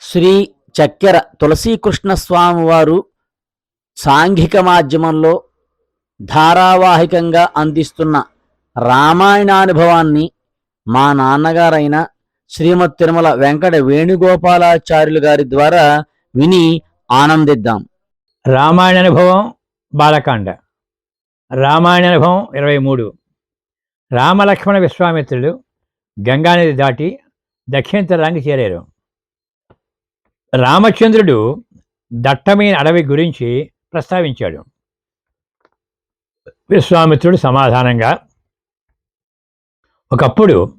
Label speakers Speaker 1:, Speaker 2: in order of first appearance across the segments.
Speaker 1: శ్రీ చక్కెర తులసీకృష్ణ స్వామివారు సాంఘిక మాధ్యమంలో ధారావాహికంగా అందిస్తున్న రామాయణానుభవాన్ని మా నాన్నగారైన శ్రీమతి తిరుమల వెంకట వేణుగోపాలాచార్యులు గారి ద్వారా విని ఆనందిద్దాం.
Speaker 2: రామాయణ అనుభవం బాలకాండ. రామాయణ అనుభవం ఇరవై మూడు. రామలక్ష్మణ విశ్వామిత్రులు గంగానది దాటి దక్షిణ తీరానికి చేరారు. రామచంద్రుడు దట్టమైన అడవి గురించి ప్రస్తావించాడు. విశ్వామిత్రుడు సమాధానంగా ఒకప్పుడు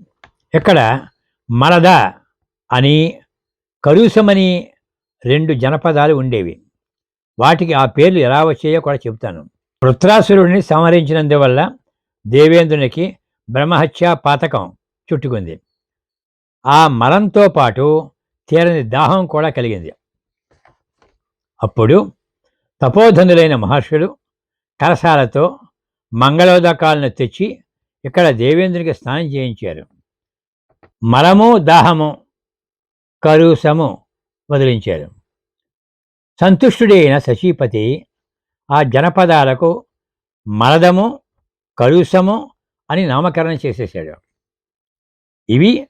Speaker 2: ఇక్కడ మరద అని కరుసమని రెండు జనపదాలు ఉండేవి. వాటికి ఆ పేర్లు ఎలా వచ్చాయో కూడా చెబుతాను. వృత్రాసురుడిని సంహరించినందువల్ల దేవేంద్రునికి బ్రహ్మహత్యా పాతకం చుట్టుకుంది. ఆ మలంతో పాటు తీరని దాహం కూడా కలిగింది. అప్పుడు తపోధనులైన మహర్షులు కరసాలతో మంగళోదకాలను తెచ్చి ఇక్కడ దేవేంద్రునికి స్నానం చేయించారు. మలము దాహము కరుసము వదిలించారు. సంతుష్టుడైన శశీపతి ఆ జనపదాలకు మలదము కలుసము అని నామకరణం చేసేసాడు ఇవి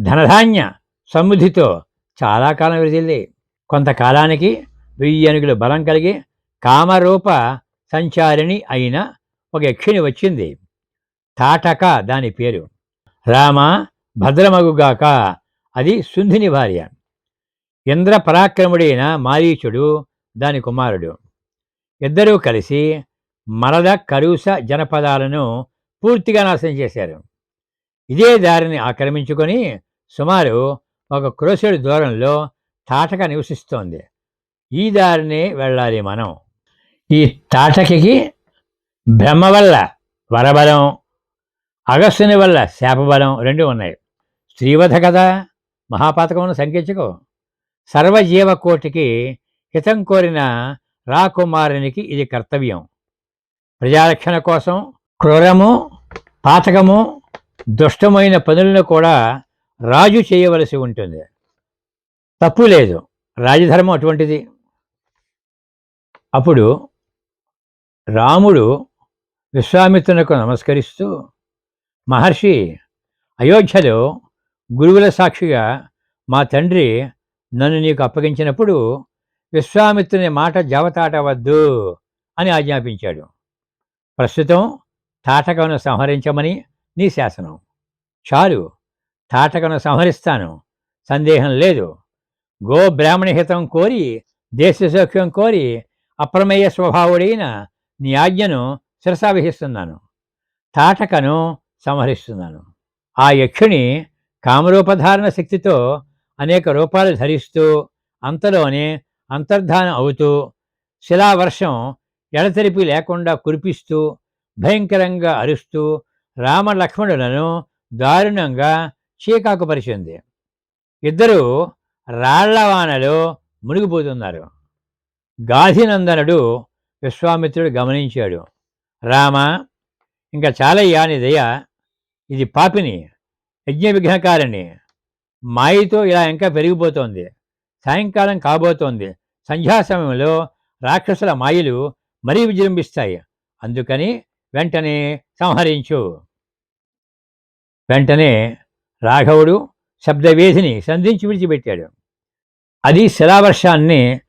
Speaker 2: ధనధాన్య సమృద్ధితో చాలా కాలం విరిచింది కొంతకాలానికి వెయ్యి అణుగుల బలం కలిగి కామరూప సంచారిణి అయిన ఒక యక్షిణి వచ్చింది. తాటక దాని పేరు. రామ భద్రమగుగాక. అది సుంధిని భార్య. ఇంద్ర పరాక్రముడైన మారీచుడు దాని కుమారుడు. ఇద్దరూ కలిసి మరద కరుస జనపదాలను పూర్తిగా నాశనం చేశారు. ఇదే దారిని ఆక్రమించుకొని సుమారు ఒక క్రోసెడు దూరంలో తాటక నివసిస్తోంది. ఈ దారిని వెళ్ళాలి మనం. ఈ తాటకి బ్రహ్మ వల్ల వరబలం అగస్సుని వల్ల శాపబలం రెండు ఉన్నాయి. స్త్రీవధ కదా మహాపాతకమును సంఖ్యించుకో సర్వజీవకోటికి హితం కోరిన రాకుమారునికి ఇది కర్తవ్యం. ప్రజారక్షణ కోసం క్రూరము పాతకము దుష్టమైన పనులను కూడా రాజు చేయవలసి ఉంటుంది. తప్పు లేదు. రాజధర్మం అటువంటిది. అప్పుడు రాముడు విశ్వామిత్రునకు నమస్కరిస్తూ మహర్షి అయోధ్యలో గురువుల సాక్షిగా మా తండ్రి నన్ను నీకు అప్పగించినప్పుడు విశ్వామిత్రుని మాట జవతాటవద్దు అని ఆజ్ఞాపించాడు. ప్రస్తుతం తాటకను సంహరించమని నీ శాసనం. చాలు. తాటకను సంహరిస్తాను. సందేహం లేదు. గో బ్రాహ్మణహితం కోరి దేశ సౌఖ్యం కోరి అప్రమేయ స్వభావుడైన నీ ఆజ్ఞను శిరసావహిస్తున్నాను తాటకను సంహరిస్తున్నాను. ఆ యక్షుని కామరూపధారణ శక్తితో అనేక రూపాలు ధరిస్తూ అంతలోనే అంతర్ధానం అవుతూ శిలావర్షం ఎడతెరిపి లేకుండా కురిపిస్తూ భయంకరంగా అరుస్తూ రామలక్ష్మణులను దారుణంగా చీకాకు పరిచింది ఇద్దరు రాళ్ళవానలో మునిగిపోతున్నారు. గాధినందనుడు విశ్వామిత్రుడు గమనించాడు. రామ ఇంకా చాలయ్యా నీ దయ ఇది పాపిని యజ్ఞ విఘ్నకారిణి మాయతో ఇలా ఇంకా పెరిగిపోతోంది సాయంకాలం కాబోతోంది సంధ్యా సమయంలో రాక్షసుల మాయలు మరీ విజృంభిస్తాయి అందుకని వెంటనే సంహరించు. వెంటనే రాఘవుడు శబ్దవేధిని సంధించి విడిచిపెట్టాడు. అది శిలావర్షాన్ని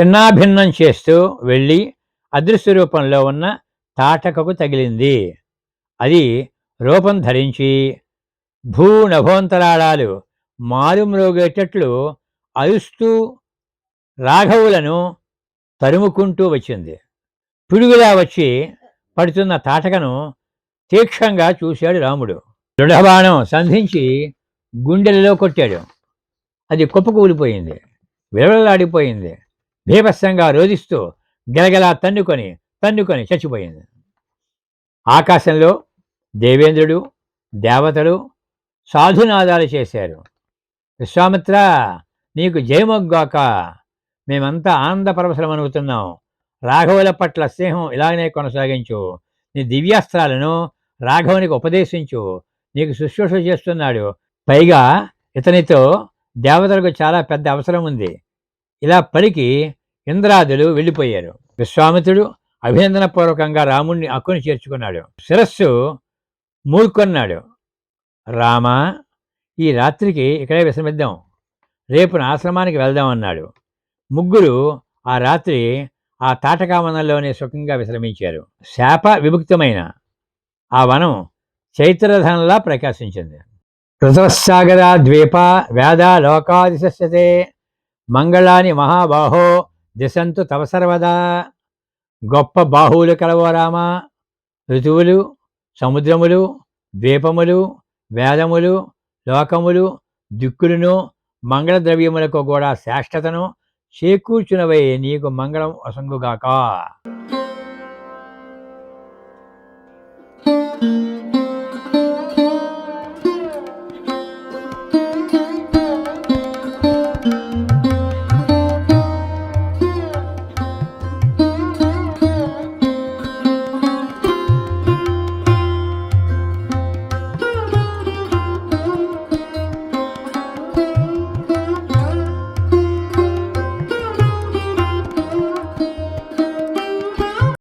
Speaker 2: చిన్నాభిన్నం చేస్తూ వెళ్ళి అదృశ్య రూపంలో ఉన్న తాటకకు తగిలింది. అది రూపం ధరించి భూ నభోంతరాళాలు మారుమ్రోగేటట్లు అరుస్తూ రాఘవులను తరుముకుంటూ వచ్చింది. పిడుగులా వచ్చి పడుతున్న తాటకను తీక్షంగా చూశాడు రాముడు. దృఢబాణం సంధించి గుండెలలో కొట్టాడు. అది కుప్పకూలిపోయింది. విరవలాడిపోయింది భీభత్సంగా రోధిస్తూ గెలగలా తన్నుకొని తన్నుకొని చచ్చిపోయింది. ఆకాశంలో దేవేంద్రుడు దేవతలు సాధునాదాలు చేశారు. విశ్వామిత్ర నీకు జయమొగ్గాక మేమంతా ఆనంద పరవశలమనుగుతున్నాం రాఘవుల పట్ల స్నేహం ఇలాగనే కొనసాగించు. నీ దివ్యాస్త్రాలను రాఘవునికి ఉపదేశించు. నీకు శుశ్రూష చేస్తున్నాడు. పైగా ఇతనితో దేవతలకు చాలా పెద్ద అవసరం ఉంది. ఇలా పలికి ఇంద్రాదులు వెళ్ళిపోయారు. విశ్వామిత్రుడు అభినందనపూర్వకంగా రాముణ్ణి అక్కుని చేర్చుకున్నాడు. శిరస్సు మూర్కొన్నాడు. రామ ఈ రాత్రికి ఇక్కడే విశ్రమిద్దాం. రేపు నా ఆశ్రమానికి వెళ్దాం అన్నాడు. ముగ్గురు ఆ రాత్రి ఆ తాటకావనంలోనే సుఖంగా విశ్రమించారు. శాప విముక్తమైన ఆ వనం చైత్రధనంలా ప్రకాశించింది. ఋతవసాగర ద్వీప వేద లోకాదిశస్యతే. మంగళాని మహాబాహో దిశంతు తవ సర్వదా. గొప్ప బాహువులు కలవో రామ. ఋతువులు సముద్రములు ద్వీపములు వేదములు లోకములు దిక్కులను మంగళ ద్రవ్యములకు కూడా శ్రేష్టతను చేకూర్చునవై నీకు మంగళం వసంగుగాక.